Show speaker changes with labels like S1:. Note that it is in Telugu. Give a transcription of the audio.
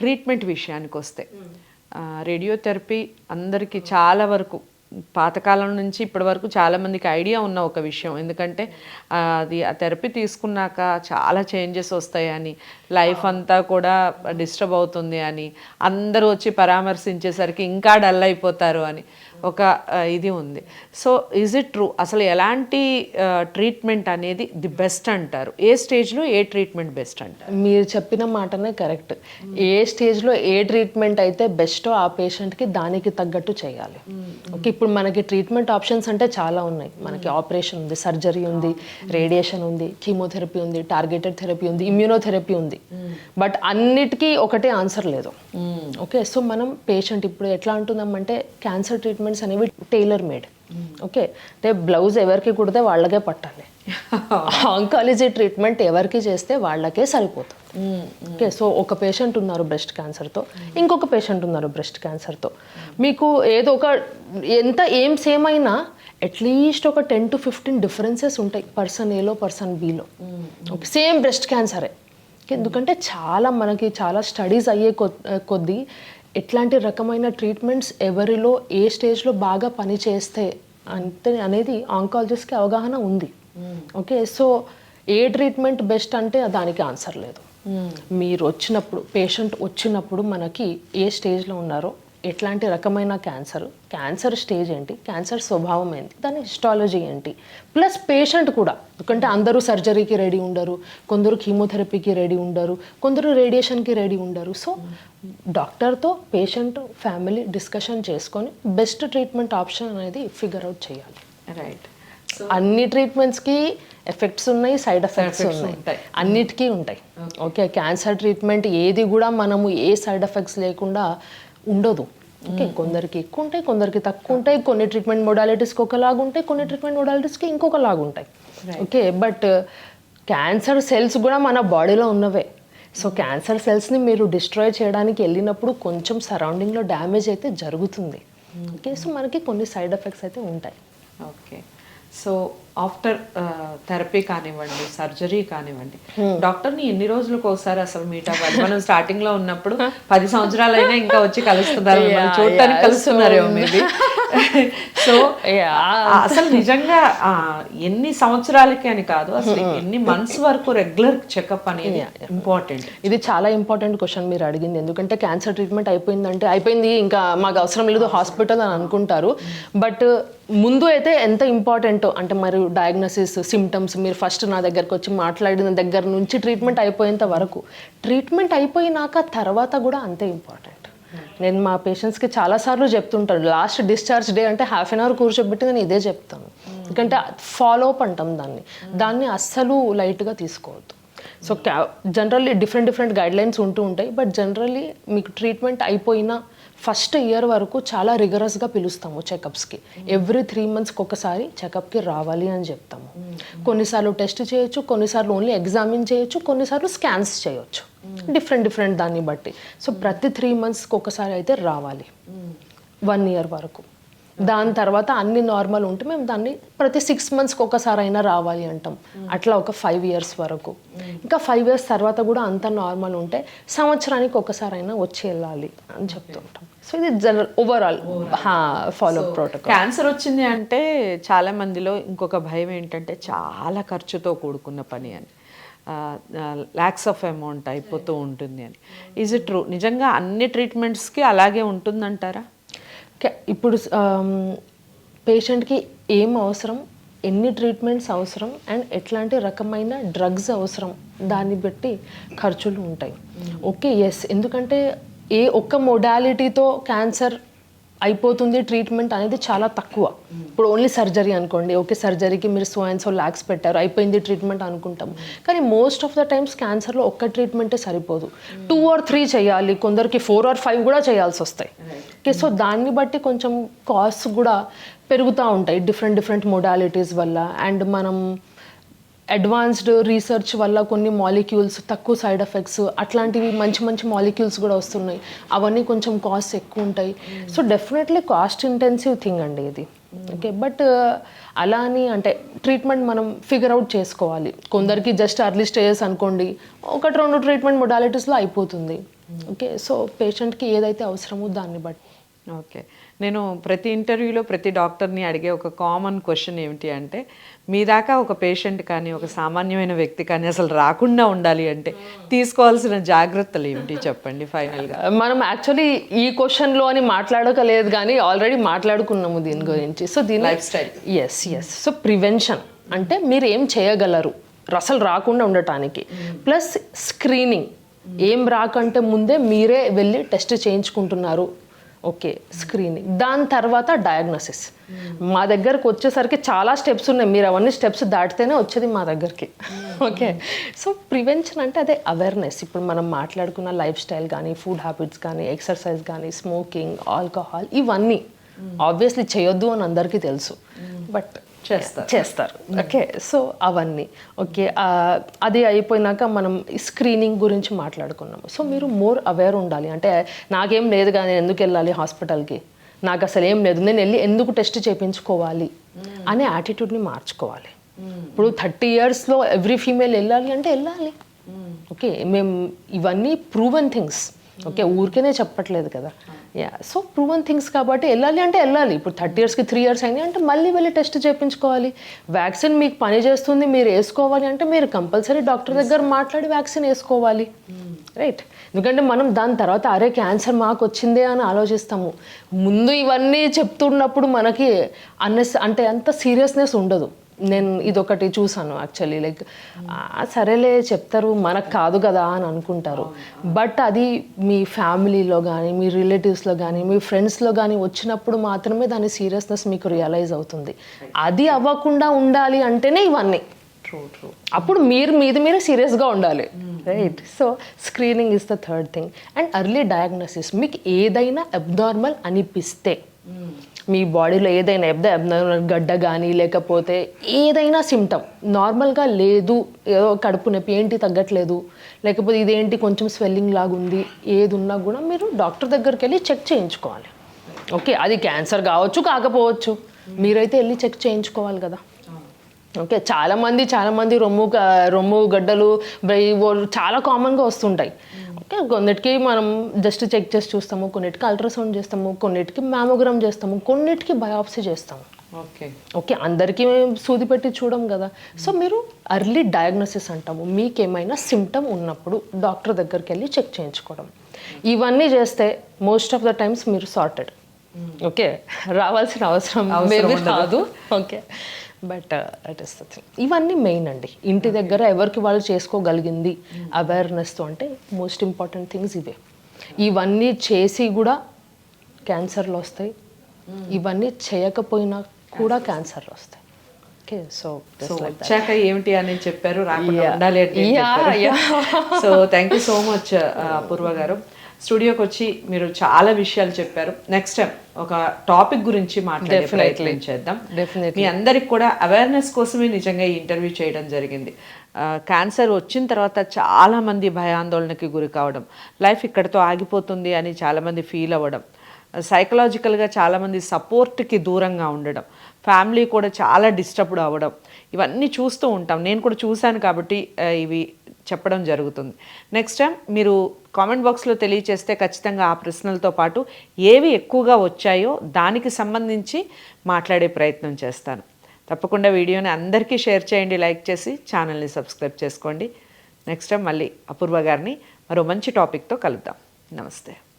S1: ట్రీట్మెంట్ విషయానికి వస్తే రేడియోథెరపీ అందరికీ చాలా వరకు పాతకాలం నుంచి ఇప్పటి వరకు చాలామందికి ఐడియా ఉన్న ఒక విషయం. ఎందుకంటే అది ఆ థెరపీ తీసుకున్నాక చాలా చేంజెస్ వస్తాయని లైఫ్ అంతా కూడా డిస్టర్బ్ అవుతుంది అని అందరూ వచ్చి పరామర్శించేసరికి ఇంకా డల్ అయిపోతారు అని. ఒక ఇది ఉంది. సో ఈజ్ ఇట్ ట్రూ అసలు ఎలాంటి ట్రీట్మెంట్ అనేది ది బెస్ట్ అంటారు? ఏ స్టేజ్లో ఏ ట్రీట్మెంట్ బెస్ట్ అంటారు?
S2: మీరు చెప్పిన మాటనే కరెక్ట్. ఏ స్టేజ్లో ఏ ట్రీట్మెంట్ అయితే బెస్టో ఆ పేషెంట్కి దానికి తగ్గట్టు చేయాలి. ఓకే ఇప్పుడు మనకి ట్రీట్మెంట్ ఆప్షన్స్ అంటే చాలా ఉన్నాయి. మనకి ఆపరేషన్ ఉంది సర్జరీ ఉంది రేడియేషన్ ఉంది కీమోథెరపీ ఉంది టార్గెటెడ్ థెరపీ ఉంది ఇమ్యూనోథెరపీ ఉంది. బట్ అన్నిటికీ ఒకటే ఆన్సర్ లేదు. ఓకే సో మనం పేషెంట్ ఇప్పుడు ఎట్లా అంటున్నామంటే క్యాన్సర్ ట్రీట్మెంట్స్ అనేవి టైలర్ మేడ్ ఓకే? అంటే బ్లౌజ్ ఎవరికి కుడితే వాళ్ళకే పట్టాలి. ఆంకాలజీ ట్రీట్మెంట్ ఎవరికి చేస్తే వాళ్ళకే సరిపోతుంది. ఓకే? సో ఒక పేషెంట్ ఉన్నారు బ్రెస్ట్ క్యాన్సర్తో. ఇంకొక పేషెంట్ ఉన్నారు బ్రెస్ట్ క్యాన్సర్తో. మీకు ఏదో ఒక ఎంత ఏం సేమ్ అయినా అట్లీస్ట్ ఒక టెన్ టు ఫిఫ్టీన్ డిఫరెన్సెస్ ఉంటాయి. పర్సన్ ఏలో పర్సన్ బీలో. ఓకే? సేమ్ బ్రెస్ట్ క్యాన్సరే. ఎందుకంటే చాలా మనకి చాలా స్టడీస్ అయ్యే కొద్దీ ఎట్లాంటి రకమైన ట్రీట్మెంట్స్ ఎవరిలో ఏ స్టేజ్లో బాగా పని చేస్తే అంతే అనేది ఆంకాలజిస్ట్కి అవగాహన ఉంది. ఓకే సో ఏ ట్రీట్మెంట్ బెస్ట్ అంటే దానికి ఆన్సర్ లేదు. మీరు వచ్చినప్పుడు పేషెంట్ వచ్చినప్పుడు మనకి ఏ స్టేజ్లో ఉన్నారో ఎట్లాంటి రకమైన క్యాన్సర్? క్యాన్సర్ స్టేజ్ ఏంటి? క్యాన్సర్ స్వభావం ఏంటి? దాని హిస్టాలజీ ఏంటి? ప్లస్ పేషెంట్ కూడా ఎందుకంటే అందరూ సర్జరీకి రెడీ ఉండరు కొందరు కీమోథెరపీకి రెడీ ఉండరు కొందరు రేడియేషన్కి రెడీ ఉండరు. సో డాక్టర్తో పేషెంట్ ఫ్యామిలీ డిస్కషన్ చేసుకొని బెస్ట్ ట్రీట్మెంట్ ఆప్షన్ అనేది ఫిగర్ అవుట్ చేయాలి.
S1: రైట్
S2: అన్ని ట్రీట్మెంట్స్కి ఎఫెక్ట్స్ ఉన్నాయి సైడ్ ఎఫెక్ట్స్ ఉన్నాయి. అన్నిటికీ ఉంటాయి. ఓకే క్యాన్సర్ ట్రీట్మెంట్ ఏది కూడా మనము ఏ సైడ్ ఎఫెక్ట్స్ లేకుండా ఉండదు. ఓకే కొందరికి ఎక్కువ ఉంటాయి కొందరికి తక్కువ ఉంటాయి కొన్ని ట్రీట్మెంట్ మొడాలిటీస్కి ఒకలాగా ఉంటాయి కొన్ని ట్రీట్మెంట్ మొడాలిటీస్కి ఇంకొకలాగా ఉంటాయి. ఓకే బట్ క్యాన్సర్ సెల్స్ కూడా మన బాడీలో ఉన్నవే. సో క్యాన్సర్ సెల్స్ని మీరు డిస్ట్రాయ్ చేయడానికి వెళ్ళినప్పుడు కొంచెం సరౌండింగ్లో డ్యామేజ్ అయితే జరుగుతుంది. ఓకే సో మనకి కొన్ని సైడ్ ఎఫెక్ట్స్ అయితే ఉంటాయి.
S1: ఓకే. సో ఆఫ్టర్ థెరపీ కానివ్వండి సర్జరీ కానివ్వండి డాక్టర్ని ఎన్ని రోజులకు ఒకసారి అసలు మీట్ అవ్వాలి? మనం స్టార్టింగ్లో ఉన్నప్పుడు పది సంవత్సరాలైనా ఇంకా వచ్చి కలుస్తున్నారు చూడటానికి కలుస్తున్నారేమో మేబీ. సో అసలు నిజంగా ఎన్ని సంవత్సరాలకి అని కాదు అసలు ఎన్ని మంత్స్ వరకు రెగ్యులర్ చెకప్ అనేది ఇంపార్టెంట్
S2: ఇది చాలా ఇంపార్టెంట్ క్వశ్చన్ మీరు అడిగింది. ఎందుకంటే క్యాన్సర్ ట్రీట్మెంట్ అయిపోయిందంటే అయిపోయింది ఇంకా మాకు అవసరం లేదు హాస్పిటల్ అని అనుకుంటారు. బట్ ముందు అయితే ఎంత ఇంపార్టెంట్ అంటే మరి డయాగ్నోసిస్ సిమ్టమ్స్ మీరు ఫస్ట్ నా దగ్గరకు వచ్చి మాట్లాడిన దగ్గర నుంచి ట్రీట్మెంట్ అయిపోయేంత వరకు. ట్రీట్మెంట్ అయిపోయినాక తర్వాత కూడా అంతే ఇంపార్టెంట్ నేను మా పేషెంట్స్కి చాలాసార్లు చెప్తుంటాను లాస్ట్ డిశ్చార్జ్ డే అంటే హాఫ్ అన్ అవర్ కూర్చోబెట్టి నేను ఇదే చెప్తాను. ఎందుకంటే ఫాలో అప్ అంటాం దాన్ని. దాన్ని అస్సలు లైట్గా తీసుకోవద్దు. సో క్యా generally different different guidelines ఉంటూ ఉంటాయి బట్ జనరల్లీ మీకు ట్రీట్మెంట్ అయిపోయిన ఫస్ట్ ఇయర్ వరకు చాలా రిగరస్గా పిలుస్తాము చెకప్స్కి ఎవ్రీ త్రీ మంత్స్కి ఒకసారి చెకప్కి రావాలి అని చెప్తాము. కొన్నిసార్లు టెస్ట్ చేయొచ్చు కొన్నిసార్లు ఓన్లీ ఎగ్జామిన్ చేయొచ్చు కొన్నిసార్లు స్కాన్స్ చేయొచ్చు. డిఫరెంట్ డిఫరెంట్ దాన్ని బట్టి. సో ప్రతి త్రీ మంత్స్కి ఒకసారి అయితే రావాలి. వన్ ఇయర్ వరకు. దాని తర్వాత అన్ని నార్మల్ ఉంటే మేము దాన్ని ప్రతి సిక్స్ మంత్స్కి ఒకసారి అయినా రావాలి అంటాం. అట్లా ఒక ఫైవ్ ఇయర్స్ వరకు. ఇంకా ఫైవ్ ఇయర్స్ తర్వాత కూడా అంత నార్మల్ ఉంటే సంవత్సరానికి ఒకసారి అయినా వచ్చి వెళ్ళాలి అని చెప్తుంటాం. సో ఇది general overall follow protocol
S1: cancer వచ్చింది అంటే చాలా మందిలో ఇంకొక భయం ఏంటంటే చాలా ఖర్చుతో కూడుకున్న పని అని. ల్యాక్స్ ఆఫ్ అమౌంట్ అయిపోతూ ఉంటుంది అని. ఈజ్ ఇట్ ట్రూ నిజంగా అన్ని ట్రీట్మెంట్స్కి అలాగే ఉంటుందంటారా?
S2: ఇప్పుడు పేషెంట్కి ఏం అవసరం? ఎన్ని ట్రీట్మెంట్స్ అవసరం? అండ్ ఎట్లాంటి రకమైన డ్రగ్స్ అవసరం? దాన్ని బట్టి ఖర్చులు ఉంటాయి. Okay yes. ఎందుకంటే ఏ ఒక్క మొడాలిటీతో క్యాన్సర్ అయిపోతుంది ట్రీట్మెంట్ అనేది చాలా తక్కువ. ఇప్పుడు ఓన్లీ సర్జరీ అనుకోండి. ఓకే సర్జరీకి మీరు సో అండ్ సో ల్యాక్స్ పెట్టారు అయిపోయింది ట్రీట్మెంట్ అనుకుంటాం కానీ మోస్ట్ ఆఫ్ ద టైమ్స్ క్యాన్సర్లో ఒక్క ట్రీట్మెంటే సరిపోదు. టూ ఆర్ త్రీ చేయాలి కొందరికి ఫోర్ ఆర్ ఫైవ్ కూడా చేయాల్సి వస్తాయి. ఓకే సో దాన్ని బట్టి కొంచెం కాస్ట్ కూడా పెరుగుతూ ఉంటాయి డిఫరెంట్ డిఫరెంట్ మొడాలిటీస్ వల్ల. అండ్ మనం అడ్వాన్స్డ్ రీసెర్చ్ వల్ల కొన్ని మాలిక్యూల్స్ తక్కువ సైడ్ ఎఫెక్ట్స్ అట్లాంటివి మంచి మంచి మాలిక్యూల్స్ కూడా వస్తున్నాయి. అవన్నీ కొంచెం కాస్ట్ ఎక్కువ ఉంటాయి. So definitely cost intensive thing అండి ఇది. ఓకే బట్ అలా అని అంటే ట్రీట్మెంట్ మనం ఫిగర్ అవుట్ చేసుకోవాలి. కొందరికి జస్ట్ అర్లీ స్టేజెస్ అనుకోండి ఒకటి రెండు ట్రీట్మెంట్ మొడాలిటీస్లో అయిపోతుంది. ఓకే సో పేషెంట్కి ఏదైతే అవసరమో దాన్ని బట్టి.
S1: ఓకే నేను ప్రతి ఇంటర్వ్యూలో ప్రతి డాక్టర్ని అడిగే ఒక కామన్ క్వశ్చన్ ఏమిటి అంటే మీ దాకా ఒక పేషెంట్ కానీ ఒక సామాన్యమైన వ్యక్తి కానీ అసలు రాకుండా ఉండాలి అంటే తీసుకోవాల్సిన జాగ్రత్తలు ఏమిటి? చెప్పండి ఫైనల్గా.
S2: మనం యాక్చువల్లీ ఈ క్వశ్చన్లో అని మాట్లాడకలేదు కానీ ఆల్రెడీ మాట్లాడుకున్నాము దీని గురించి. సో దీని
S1: lifestyle
S2: yes yes so prevention. అంటే మీరు ఏం చేయగలరు? అసలు రాకుండా ఉండటానికి. Plus screening. ఏం రాకంటే ముందే మీరే వెళ్ళి టెస్ట్ చేయించుకుంటున్నారు. ఓకే స్క్రీనింగ్ దాని తర్వాత డయాగ్నోసిస్ మా దగ్గరకు వచ్చేసరికి చాలా స్టెప్స్ ఉన్నాయి. మీరు అవన్నీ స్టెప్స్ దాటితేనే వచ్చేది మా దగ్గరికి. ఓకే. సో ప్రివెన్షన్ అంటే అదే అవేర్నెస్ ఇప్పుడు మనం మాట్లాడుకున్న లైఫ్ స్టైల్ కానీ ఫుడ్ హ్యాబిట్స్ కానీ ఎక్సర్సైజ్ కానీ స్మోకింగ్ ఆల్కహాల్ ఇవన్నీ ఆబ్వియస్లీ చేయొద్దు అని అందరికీ తెలుసు. బట్
S1: చేస్తారు.
S2: చేస్తారు. ఓకే సో అవన్నీ. ఓకే అది అయిపోయినాక మనం స్క్రీనింగ్ గురించి మాట్లాడుకున్నాము. సో మీరు మోర్ అవేర్ ఉండాలి. అంటే నాకేం లేదు కానీ ఎందుకు వెళ్ళాలి హాస్పిటల్కి? నాకు అసలు ఏం లేదు. నేను వెళ్ళి ఎందుకు టెస్ట్ చేయించుకోవాలి అనే యాటిట్యూడ్ని మార్చుకోవాలి. ఇప్పుడు థర్టీ ఇయర్స్లో ఎవ్రీ ఫీమేల్ వెళ్ళాలి అంటే వెళ్ళాలి. ఓకే మేము ఇవన్నీ ప్రూవెన్ థింగ్స్ ఓకే ఊరికేనే చెప్పట్లేదు కదా. యా సో ప్రూవన్ థింగ్స్ కాబట్టి వెళ్ళాలి అంటే వెళ్ళాలి. ఇప్పుడు థర్టీ ఇయర్స్కి త్రీ ఇయర్స్ అయినాయి అంటే మళ్ళీ వెళ్ళి టెస్ట్ చేయించుకోవాలి. వ్యాక్సిన్ మీకు పని చేస్తుంది మీరు వేసుకోవాలి అంటే మీరు కంపల్సరీ డాక్టర్ దగ్గర మాట్లాడి వ్యాక్సిన్ వేసుకోవాలి. రైట్ ఎందుకంటే మనం దాని తర్వాత అరే క్యాన్సర్ మాకు వచ్చిందే అని ఆలోచిస్తాము. ముందు ఇవన్నీ చెప్తున్నప్పుడు మనకి అన్నెస్ అంటే అంత సీరియస్నెస్ ఉండదు. నేను ఇదొకటి చూసాను యాక్చువల్లీ లైక్ సరేలే చెప్తారు మనకు కాదు కదా అని అనుకుంటారు. బట్ అది మీ ఫ్యామిలీలో కానీ మీ రిలేటివ్స్లో కానీ మీ ఫ్రెండ్స్లో కానీ వచ్చినప్పుడు మాత్రమే దాని సీరియస్నెస్ మీకు రియలైజ్ అవుతుంది. అది అవ్వకుండా ఉండాలి అంటేనే ఇవన్నీ.
S1: ట్రూ ట్రూ
S2: అప్పుడు మీరు మీద మీరే సీరియస్గా ఉండాలి. Right so screening is the third thing and early diagnosis మీకు ఏదైనా అబ్నార్మల్ అనిపిస్తే మీ బాడీలో ఏదైనా ఎబ్ద అబ్నార్మల్ గడ్డ కానీ లేకపోతే ఏదైనా సిమ్టమ్ నార్మల్గా లేదు ఏదో కడుపు నొప్పి ఏంటి తగ్గట్లేదు. లేకపోతే ఇదేంటి కొంచెం స్వెల్లింగ్ లాగుంది ఏది ఉన్నా కూడా మీరు డాక్టర్ దగ్గరికి వెళ్ళి చెక్ చేయించుకోవాలి. ఓకే అది క్యాన్సర్ కావచ్చు కాకపోవచ్చు. మీరైతే వెళ్ళి చెక్ చేయించుకోవాలి కదా. ఓకే చాలామంది చాలామంది రొమ్ము రొమ్ము గడ్డలు బ్రై- చాలా కామన్గా వస్తుంటాయి. ఓకే కొన్నిటికి మనం జస్ట్ చెక్ చేసి చూస్తాము కొన్నిటికి అల్ట్రాసౌండ్ చేస్తాము కొన్నిటికి మ్యామోగ్రామ్ చేస్తాము కొన్నిటికి బయాప్సీ చేస్తాము.
S1: ఓకే.
S2: ఓకే అందరికీ సూది పెట్టి చూడం కదా. సో మీరు అర్లీ డయాగ్నోసిస్ అంటాము. మీకేమైనా సిమ్టమ్ ఉన్నప్పుడు డాక్టర్ దగ్గరికి వెళ్ళి చెక్ చేయించుకోవడం. ఇవన్నీ చేస్తే మోస్ట్ ఆఫ్ ద టైమ్స్ మీరు సార్టెడ్ ఓకే రావాల్సిన అవసరం కాదు ఓకే. బట్ దట్ ఇస్ ఇవన్నీ మెయిన్ అండి. ఇంటి దగ్గర ఎవరికి వాళ్ళు చేసుకోగలిగింది అవేర్నెస్తో అంటే మోస్ట్ ఇంపార్టెంట్ థింగ్స్ ఇవే. ఇవన్నీ చేసి కూడా క్యాన్సర్లు వస్తాయి. ఇవన్నీ చేయకపోయినా కూడా క్యాన్సర్లు వస్తాయి. ఓకే సో
S1: సో వచ్చాక ఏమిటి అని చెప్పారు రాకుండా. ఉండాలి అంటే so thank you so much Apoorva గారు. స్టూడియోకి వచ్చి మీరు చాలా విషయాలు చెప్పారు. నెక్స్ట్ టైం ఒక టాపిక్ గురించి మాట్లాడే ప్రయత్నం చేద్దాం. మీ అందరికి కూడా అవేర్నెస్ కోసమే నిజంగా ఈ ఇంటర్వ్యూ చేయడం జరిగింది. క్యాన్సర్ వచ్చిన తర్వాత చాలా మంది భయాందోళనకి గురి కావడం లైఫ్ ఇక్కడితో ఆగిపోతుంది అని చాలామంది ఫీల్ అవ్వడం సైకలాజికల్గా చాలామంది సపోర్ట్కి దూరంగా ఉండడం ఫ్యామిలీ కూడా చాలా డిస్టర్బ్డ్ అవ్వడం ఇవన్నీ చూస్తూ ఉంటాం. నేను కూడా చూశాను కాబట్టి ఇవి చెప్పడం జరుగుతుంది. నెక్స్ట్ టైం మీరు కామెంట్ బాక్స్లో తెలియచేస్తే ఖచ్చితంగా ఆ ప్రశ్నలతో పాటు ఏవి ఎక్కువగా వచ్చాయో దానికి సంబంధించి మాట్లాడే ప్రయత్నం చేస్తాను. తప్పకుండా వీడియోని అందరికీ షేర్ చేయండి లైక్ చేసి ఛానల్ని సబ్స్క్రైబ్ చేసుకోండి. నెక్స్ట్ టైం మళ్ళీ అపూర్వ గారిని మరో మంచి టాపిక్తో కలుద్దాం. నమస్తే.